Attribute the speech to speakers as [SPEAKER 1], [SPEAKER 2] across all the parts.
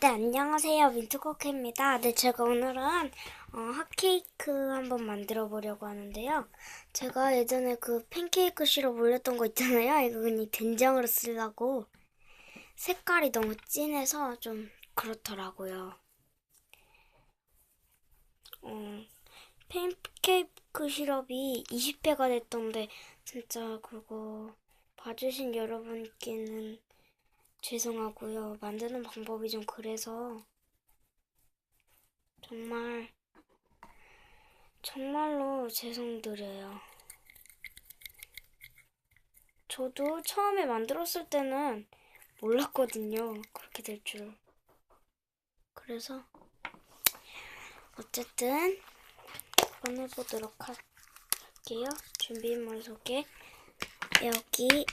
[SPEAKER 1] 네, 안녕하세요. 민트코크입니다. 네, 제가 오늘은 어, 핫케이크 한번 만들어 보려고 하는데요. 제가 예전에 그 팬케이크 시럽 올렸던 거 있잖아요. 이거 그냥 된장으로 쓰려고 색깔이 너무 진해서 좀 그렇더라고요. 어, 팬케이크 시럽이 20회가 됐던데 진짜 그거 봐주신 여러분께는 죄송하고요. 만드는 방법이 좀 그래서 정말 정말로 죄송드려요. 저도 처음에 만들었을 때는 몰랐거든요. 그렇게 될 줄. 그래서 어쨌든 한번 해보도록 할게요. 준비물 소개 여기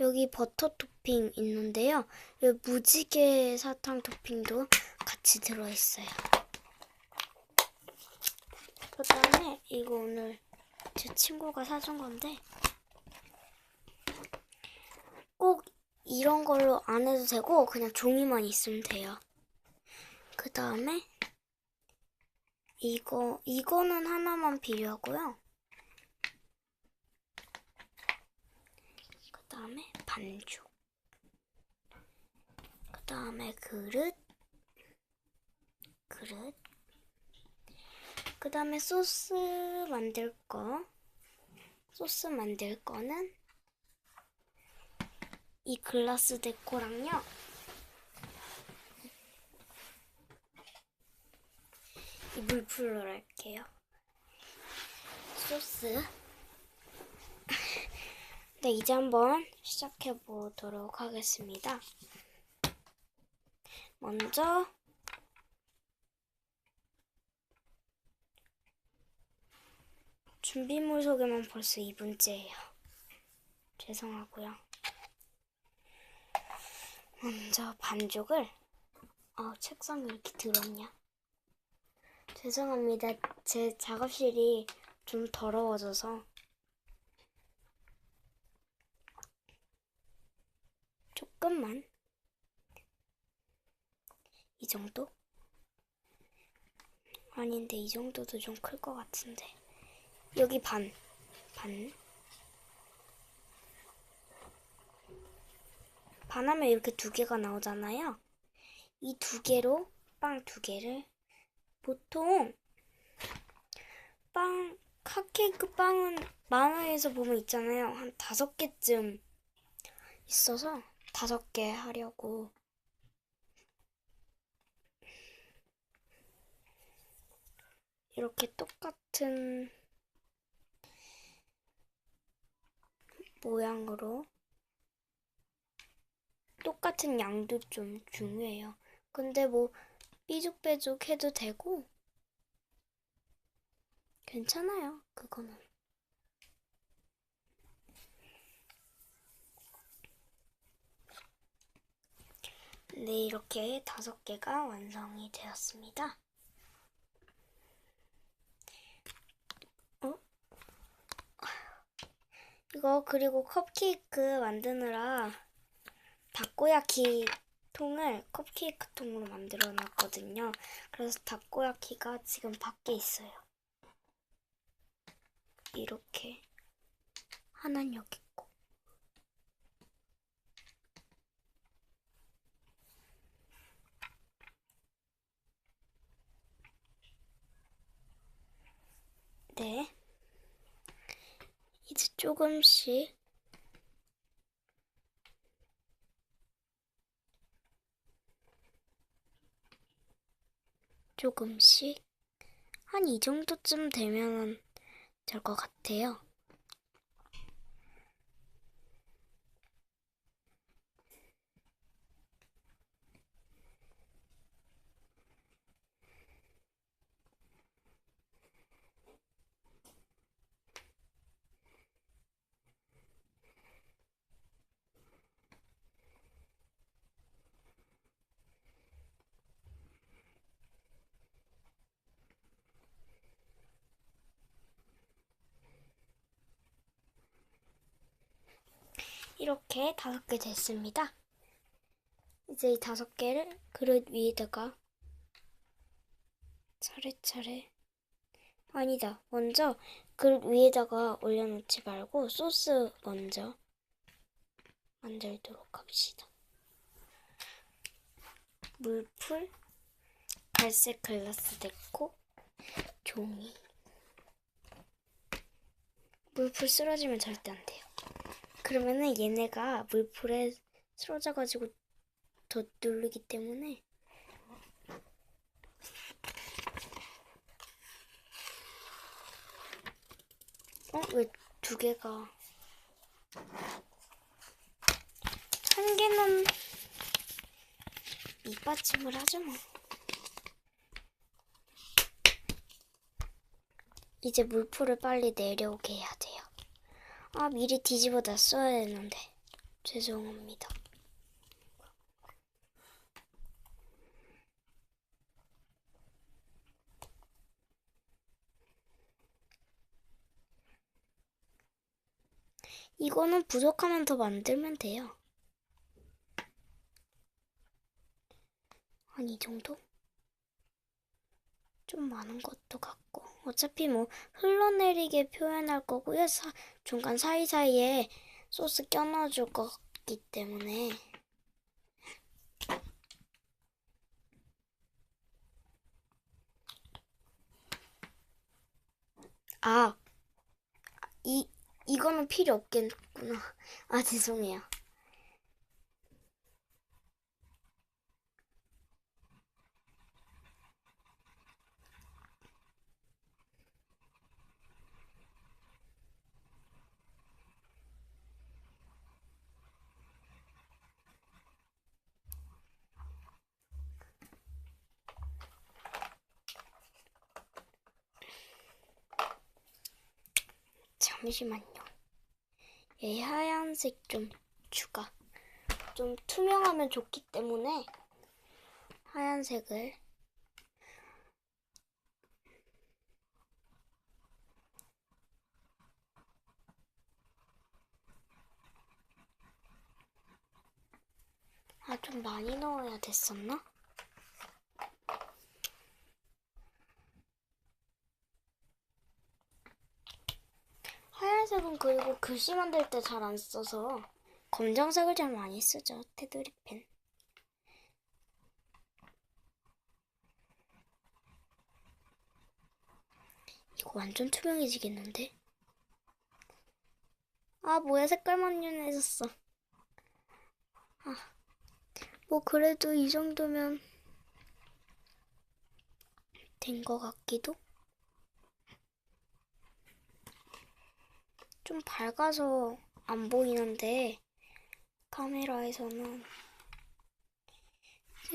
[SPEAKER 1] 여기 버터 토핑 있는데요. 여기 무지개 사탕 토핑도 같이 들어있어요. 그 다음에 이거 오늘 제 친구가 사준 건데 꼭 이런 걸로 안 해도 되고 그냥 종이만 있으면 돼요. 그 다음에 이거 이거는 하나만 필요하고요. 그 다음에 반죽. 그 다음에 그릇. 그릇. 그 다음에 소스 만들 거. 소스 만들 거는 이 글라스 데코랑요. 이 물풀러를 할게요. 소스. 네, 이제 한번 시작해 보도록 하겠습니다. 먼저 준비물 소개만 벌써 2분째예요. 죄송하고요. 먼저 반죽을 어, 책상에 이렇게 들었냐? 죄송합니다. 제 작업실이 좀 더러워져서 조금만 이 정도? 아닌데 이 정도도 좀 클 것 같은데 여기 반 반. 반하면 이렇게 두 개가 나오잖아요. 이 두 개로 빵 두 개를 보통 빵 핫케이크 빵은 만화에서 보면 있잖아요. 한 다섯 개쯤 있어서 다섯 개 하려고 이렇게 똑같은 모양으로 똑같은 양도 좀 중요해요. 근데 뭐 삐죽빼죽 해도 되고 괜찮아요. 그거는. 네, 이렇게 다섯 개가 완성이 되었습니다. 어? 이거 그리고 컵케이크 만드느라 다코야키 통을 컵케이크 통으로 만들어 놨거든요. 그래서 다코야키가 지금 밖에 있어요. 이렇게 하나는 여기 네. 이제 조금씩 조금씩 한 이 정도쯤 되면 될 것 같아요. 이렇게 다섯 개 됐습니다. 이제 이 다섯 개를 그릇 위에다가 차례차례 아니다. 먼저 그릇 위에다가 올려놓지 말고 소스 먼저 만들도록 합시다. 물풀, 갈색 글라스 데코, 종이. 물풀 쓰러지면 절대 안 돼요. 그러면은 얘네가 물풀에 쓰러져가지고 더 누르기 때문에. 어? 왜 두 개가? 한 개는 밑받침을 하죠 뭐. 이제 물풀을 빨리 내려오게 해야 돼요 아 미리 뒤집어 놨어야 했는데 죄송합니다 이거는 부족하면 더 만들면 돼요. 한 이 정도? 좀 많은 것도 같고. 어차피 뭐 흘러내리게 표현할 거고요. 사, 중간 사이사이에 소스 껴넣어줄 거기 때문에. 아, 이, 이거는 필요 없겠구나. 아, 죄송해요. 잠시만요. 얘 하얀색 좀 추가. 좀 투명하면 좋기 때문에 하얀색을 아, 좀 많이 넣어야 됐었나? 그리고 글씨 만들 때 잘 안 써서 검정색을 잘 많이 쓰죠. 테두리 펜. 이거 완전 투명해지겠는데? 아, 뭐야, 색깔만 연해졌어. 아, 뭐, 그래도 이 정도면 된 것 같기도? 좀 밝아서 안 보이는데 카메라에서는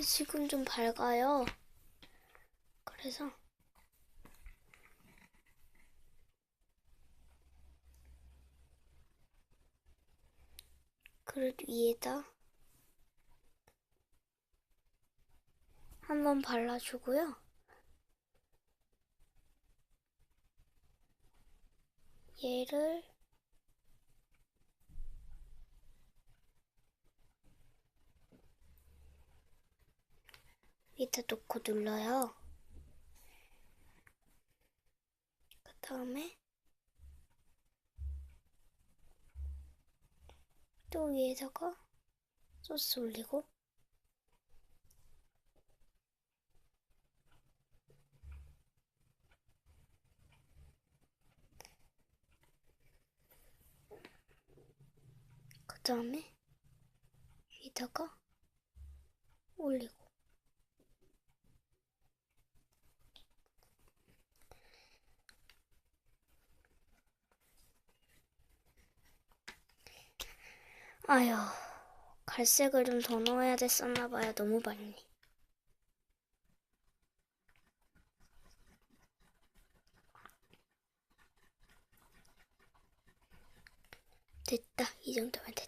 [SPEAKER 1] 지금 좀 밝아요. 그래서 그릇 위에다 한번 발라주고요. 얘를 밑에 놓고 눌러요. 그 다음에 또 위에다가 소스 올리고 그 다음에 위에다가 올리고 아휴, 갈색을 좀 더 넣어야 됐었나 봐요. 너무 많이. 됐다. 이 정도면 됐다.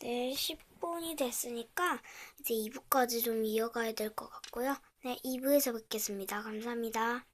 [SPEAKER 1] 네, 10분이 됐으니까 이제 2부까지 좀 이어가야 될 것 같고요. 네, 2부에서 뵙겠습니다. 감사합니다.